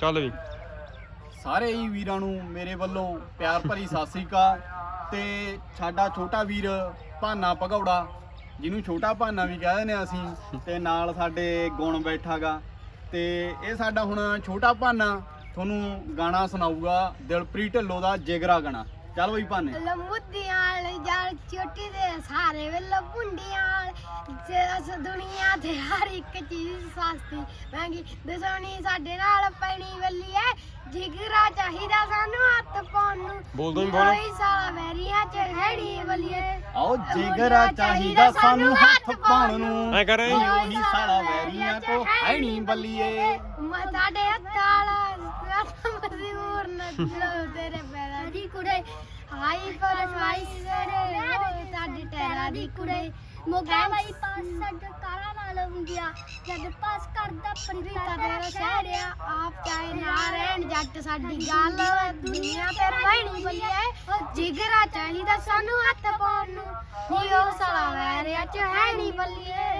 ਚੱਲ ਵੀ। ਸਾਰੇ ਹੀ ਵੀਰਾਂ ਨੂੰ ਮੇਰੇ ਵੱਲੋਂ ਪਿਆਰ ਭਰੀ ਸਤਿ ਸ੍ਰੀ ਅਕਾਲ ਤੇ ਸਾਡਾ ਛੋਟਾ ਵੀਰ ਭਾਨਾ ਭਗੌੜਾ ਜਿਹਨੂੰ ਛੋਟਾ ਭਾਨਾ ਵੀ ਕਹਿੰਦੇ ਨੇ ਅਸੀਂ ਤੇ ਨਾਲ ਸਾਡੇ ਗੁਣ ਬੈਠਾਗਾ। ਤੇ ਇਹ ਸਾਡਾ ਹੁਣ ਛੋਟਾ ਭਾਨਾ ਤੁਹਾਨੂੰ ਗਾਣਾ ਸੁਣਾਊਗਾ ਦਿਲਪ੍ਰੀਤ ਢਿੱਲੋਂ ਦਾ ਜਿਗਰਾ ਗਾਣਾ। ਚੱਲ ਬਈ ਭਾਨੇ। ਲੰਮੁੱਦੀਆਂ ਜਲ ਚੋਟੀ ਦੇ ਸਾਰੇ ਵੇਲੇ ਪੁੰਡੀਆਂ ਜਿਸ ਦੁਨੀਆ ਤੇ ਹਰ ਇੱਕ ਚੀਜ਼ ਸਸਤੀ ਮਹਿੰਗੀ ਦਸੋਣੀ ਸਾਡੇ ਨਾਲ ਪੈਣੀ ਵੱਲੀ ਐ। ਜਿਗਰਾ ਚਾਹੀਦਾ ਸਾਨੂੰ ਹੱਥ ਪਾਉਣ ਨੂੰ। ਬੋਲ ਦੋ ਹੀ ਬੋਲ। ਕੋਈ ਸਾਲਾ ਵੈਰੀਆਂ ਚ ਹੈੜੀ ਵੱਲੀਏ ਆਓ ਜਿਗਰਾ ਚਾਹੀਦਾ ਸਾਨੂੰ ਹੱਥ ਪਾਉਣ ਨੂੰ। ਐ ਕਰ। ਉਹੀ ਸਾਲਾ ਵੈਰੀਆਂ ਕੋ ਹੈ ਨਹੀਂ ਬੱਲੀਏ ਮੈਂ ਤੁਹਾਡੇ ਹੱਥਾਲਾ ਮਜ਼ਦੂਰ ਨੱਚੋ ਤੇਰੇ ਪੈਰਾਂ ਦੀ ਕੁੜੇ। ਹਾਈ ਪਰ ਸਰੇ ਤੁਹਾਡੇ ਟੈਰਾਂ ਦੀ ਕੁੜੇ। ਹੁੰਦਿਆ ਜਦ ਪਾਸ ਕਰਦਾ ਸ਼ਹਿਰਿਆ ਆਪ ਚਾਹੇ ਨਾ ਰਹਿਣ ਜੱਟ ਸਾਡੀ ਗੱਲ ਦੁਨੀਆ ਤੇ ਬੱਲੀਏ ਜਿਗਰਾ ਚਾਹੀਦਾ ਸਾਨੂੰ ਹੱਥ ਪਾਉਣ ਨੂੰ। ਨੀ ਉਹ ਸਾਲਾ ਵੈਰਿਆ ਚ ਹੈ ਨਹੀਂ ਬੱਲੀਏ।